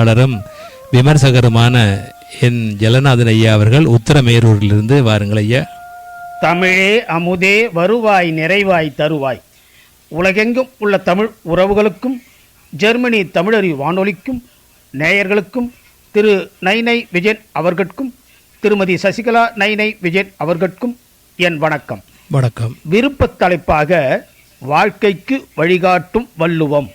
எழுத்தாளரும் விமர்சகருமான என் ஜலநாதன் ஐயா அவர்கள் உத்தரமேரூரிலிருந்து வாருங்கள் ஐயா. தமிழே அமுதே வருவாய் நிறைவாய் தருவாய். உலகெங்கும் உள்ள தமிழ் உறவுகளுக்கும் ஜெர்மனி தமிழறி வானொலிக்கும் நேயர்களுக்கும் திரு நைனை விஜயன் அவர்கட்கும் திருமதி சசிகலா நைனை விஜயன் அவர்கட்கும் என் வணக்கம். வணக்கம். விருப்பத் தலைப்பாக வாழ்க்கைக்கு வழிகாட்டும் வள்ளுவம்.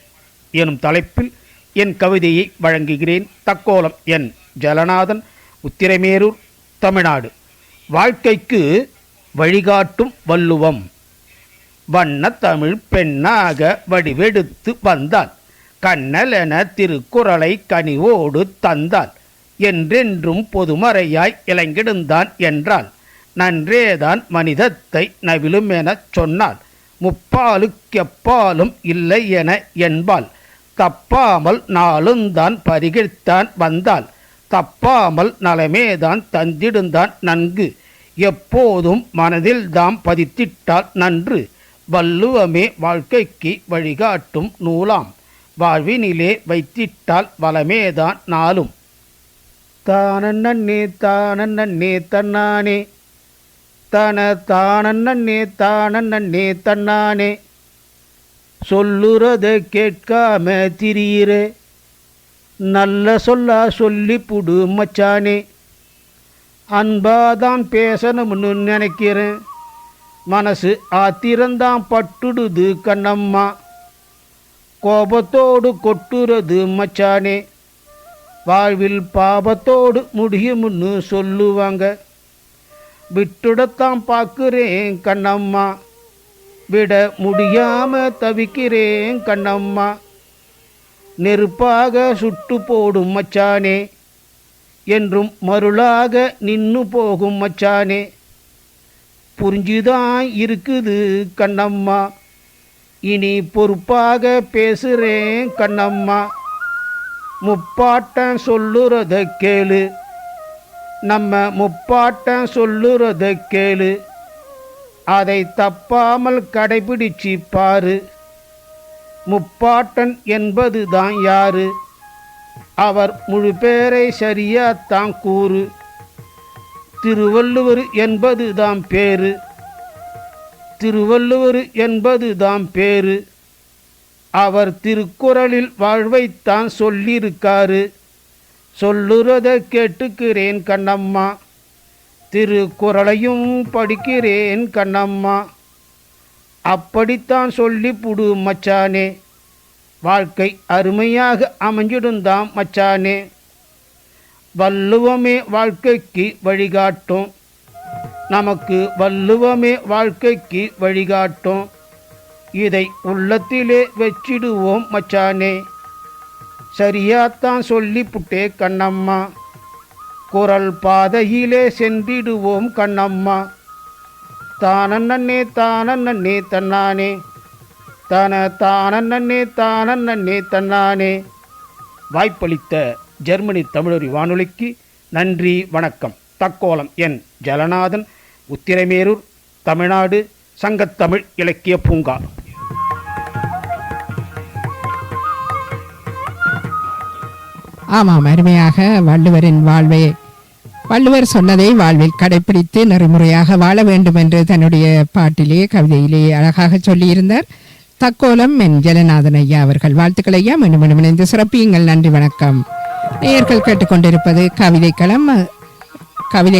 எனும் தலைப்பில் என் கவிதையை வழங்குகிறேன். தக்கோலம் என் ஜலநாதன் உத்திரமேரூர் தமிழ்நாடு. வாழ்க்கைக்கு வழிகாட்டும் வள்ளுவம். வண்ண தமிழ் பெண்ணாக வடிவெடுத்து வந்தாள் கண்ணலென திருக்குறளை கனிவோடு தந்தாள் என்றென்றும் பொதுமறையாய் இளங்கிடுந்தான் என்றாள். நன்றேதான் மனிதத்தை நவிலும் எனச் சொன்னாள். முப்பாலுக்கெப்பாலும் இல்லை என என்பாள். தப்பாமல் நாளுந்தான் பரிகிழ்த்தான் வந்தாள் தப்பாமல் நலமேதான் தந்திடுந்தான் நன்கு. எப்போதும் மனதில் தாம் பதித்திட்டால் நன்று. வள்ளுவமே வாழ்க்கைக்கு வழிகாட்டும் நூலாம். வாழ்வினிலே வைத்திட்டால் வளமேதான் நாளும் தானன்னே தானன்னே தன்னானே. தன தானன்னே தானன்னே தன்னானே. சொல்லுறத கேட்காம திரியிறே. நல்ல சொல்லா சொல்லி புடு மச்சானே. அன்பாதான் பேசணும்னு நினைக்கிறேன். மனசு ஆத்திரந்தான் பட்டுடுது கண்ணம்மா. கோபத்தோடு கொட்டுறது மச்சானே. வாழ்வில் பாபத்தோடு முடியும்னு சொல்லுவாங்க. விட்டுடத்தான் பார்க்குறேன் கண்ணம்மா. விட முடியாம தவிக்கிறேன் கண்ணம்மா. நெருப்பாக சுட்டு போடும் மச்சானே என்றும் மருளாக நின்னு போகும் மச்சானே. புரிஞ்சுதான் இருக்குது கண்ணம்மா இனி பொறுப்பாக பேசுகிறேன் கண்ணம்மா. முப்பாட்டம் சொல்லுறத கேளு நம்ம முப்பாட்டம் சொல்லுறத கேளு. அதை தப்பாமல் கடைபிடிச்சி பாரு முப்பாட்டன் என்பது தான் யாரு? அவர் முழு பேரை சரியாத்தான் கூறு. திருவள்ளுவர் என்பது தாம் பேரு. திருவள்ளுவர் என்பது தாம் பேரு. அவர் திருக்குறளில் வாழ்வைத்தான் சொல்லியிருக்காரு. சொல்லுறத கேட்டுக்கிறேன் கண்ணம்மா. திருக்குறளையும் படிக்கிறேன் கண்ணம்மா. அப்படித்தான் சொல்லி புடு மச்சானே. வாழ்க்கை அருமையாக அமைஞ்சிடுந்தாம் மச்சானே. வள்ளுவமே வாழ்க்கைக்கு வழிகாட்டும். நமக்கு வள்ளுவமே வாழ்க்கைக்கு வழிகாட்டும். இதை உள்ளத்திலே வச்சிடுவோம் மச்சானே. சரியாத்தான் சொல்லி புட்டே கண்ணம்மா. குரல் பாதையிலே சென்றிடுவோம் கண்ணம்மா. தானன்னே தானன்னே தன்னானே. தன தானன்னே தானன்னே தன்னானே. வாய்ப்பளித்த ஜெர்மனி தமிழொரி வானொலிக்கு நன்றி வணக்கம். தக்கோலம் என் ஜலநாதன் உத்திரமேரூர் தமிழ்நாடு சங்கத்தமிழ் இலக்கிய பூங்கா. ஆமாம் அருமையாக வள்ளுவரின் வாழ்வே. வள்ளுவர் சொன்னதை வாழ்வில் கடைபிடித்து நெறிமுறையாக வாழ வேண்டும் என்று தன்னுடைய பாட்டிலே கவிதையிலேயே அழகாக சொல்லியிருந்தார். தக்கோலம் என் ஜெகநாதன் ஐயா அவர்கள். வாழ்த்துக்கள் ஐயா மீண்டும் மீண்டும் இணைந்து சிறப்பியுங்கள். நன்றி வணக்கம். நேயர்கள் கேட்டுக்கொண்டிருப்பது கவிதை களம் கவிதை